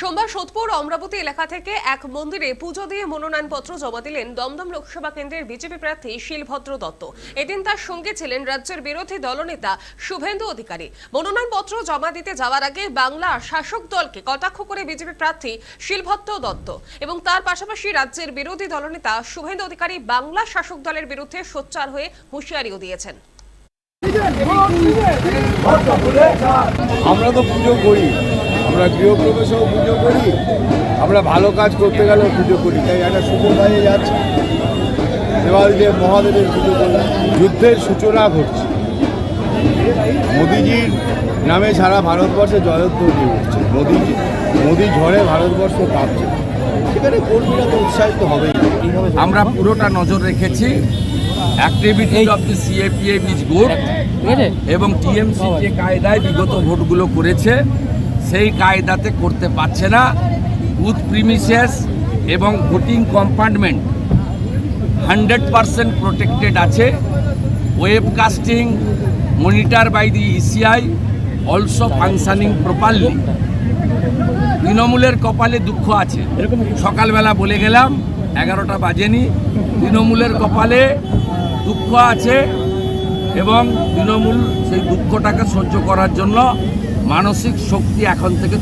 সোমবার সোদপুর অমরাবতী এলাকা থেকে এক মন্দিরে পুজো দিয়ে মনোনয়নপত্র জমা দিলেন দমদম লোকসভা কেন্দ্রের বিজেপি প্রার্থী শিলভদ্র দত্ত। এদিন তার সঙ্গে ছিলেন রাজ্যের বিরোধী দলনেতা শুভেন্দু অধিকারী। মনোনয়নপত্র জমা দিতে যাওয়ার আগে বাংলা শাসক দলকে কটাক্ষ করে বিজেপি প্রার্থী শিলভদ্র দত্ত এবং তার পাশাপাশি রাজ্যের বিরোধী দলনেতা শুভেন্দু অধিকারী বাংলা শাসক দলের বিরুদ্ধে সোচ্চার হয়ে হুঁশিয়ারিও দিয়েছেন। আমরা তো পুজো করি। আমরা গৃহপ্রবেশেও পুজো করি আমরা ভালো কাজ করতে গেলেও পুজো করি তাই একটা শুভ কাজে যাচ্ছে। দেওয়াল দিয়ে মহাদেবের পুজো করি যুদ্ধের সূচনা ঘটছে। মোদিজির নামে সারা ভারতবর্ষে জয়ধ্বনি উঠছে মোদিজি মোদি ঝড়ে ভারতবর্ষ কাঁপছে। সেখানে কর্মীরা তো উৎসাহিত হবেই। আমরা পুরোটা নজর রেখেছি। Activity of the CAPF is good এবং টিএমসি যে কায়দায় বিগত ভোটগুলো করেছে। সেই কায়দাতে করতে পারছে না। বুথ প্রিমিসেস এবং voting compartment hundred percent protected আছে। Webcasting monitor by the ECI also functioning properly তৃণমূলের কপালে দুঃখ আছে। সকালবেলা বলে গেলাম, এগারোটা বাজেনি। তৃণমূলের কপালে দুঃখ আছে এবং তৃণমূল সেই দুঃখটাকে সহ্য করার জন্য মানসিক শক্তি এখন থেকে